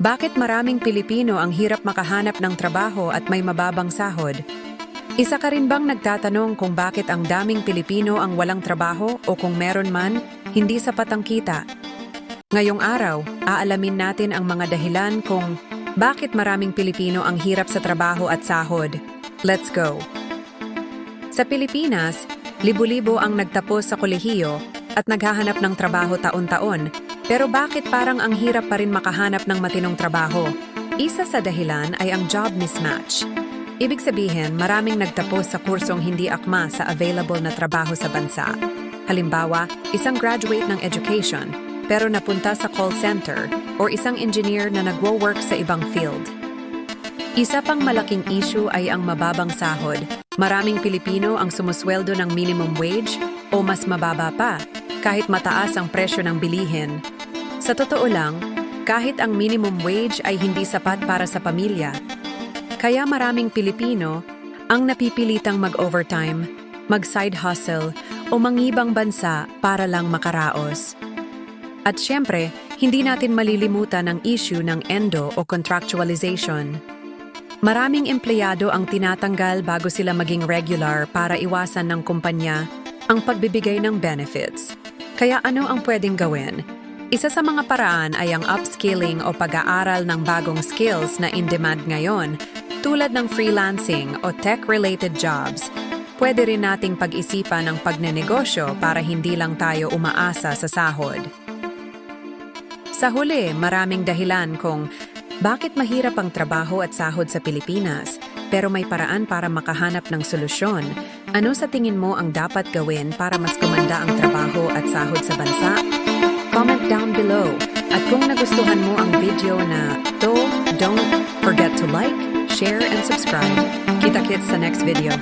Bakit maraming Pilipino ang hirap makahanap ng trabaho at may mababang sahod? Isa ka rin bang nagtatanong kung bakit ang daming Pilipino ang walang trabaho o kung meron man, hindi sapat ang kita? Ngayong araw, aalamin natin ang mga dahilan kung bakit maraming Pilipino ang hirap sa trabaho at sahod. Let's go! Sa Pilipinas, libo-libo ang nagtapos sa kolehiyo at naghahanap ng trabaho taon-taon. Pero bakit parang ang hirap pa rin makahanap ng matinong trabaho? Isa sa dahilan ay ang job mismatch. Ibig sabihin, maraming nagtapos sa kursong hindi akma sa available na trabaho sa bansa. Halimbawa, isang graduate ng education, pero napunta sa call center or isang engineer na nagwo-work sa ibang field. Isa pang malaking issue ay ang mababang sahod. Maraming Pilipino ang sumusweldo ng minimum wage o mas mababa pa, kahit mataas ang presyo ng bilihin. Sa totoo lang, kahit ang minimum wage ay hindi sapat para sa pamilya. Kaya maraming Pilipino ang napipilitang mag-overtime, mag-side hustle o mangibang bansa para lang makaraos. At syempre, hindi natin malilimutan ang issue ng endo o contractualization. Maraming empleyado ang tinatanggal bago sila maging regular para iwasan ng kumpanya ang pagbibigay ng benefits. Kaya ano ang pwedeng gawin? Isa sa mga paraan ay ang upskilling o pag-aaral ng bagong skills na in-demand ngayon, tulad ng freelancing o tech-related jobs. Pwede rin nating pag-isipan ang pagnenegosyo para hindi lang tayo umaasa sa sahod. Sa huli, maraming dahilan kung bakit mahirap ang trabaho at sahod sa Pilipinas, pero may paraan para makahanap ng solusyon. Ano sa tingin mo ang dapat gawin para mas kumanda ang trabaho at sahod sa bansa? Below. At kung nagustuhan mo ang video na to, don't forget to like, share, and subscribe. Kita-kits sa next video.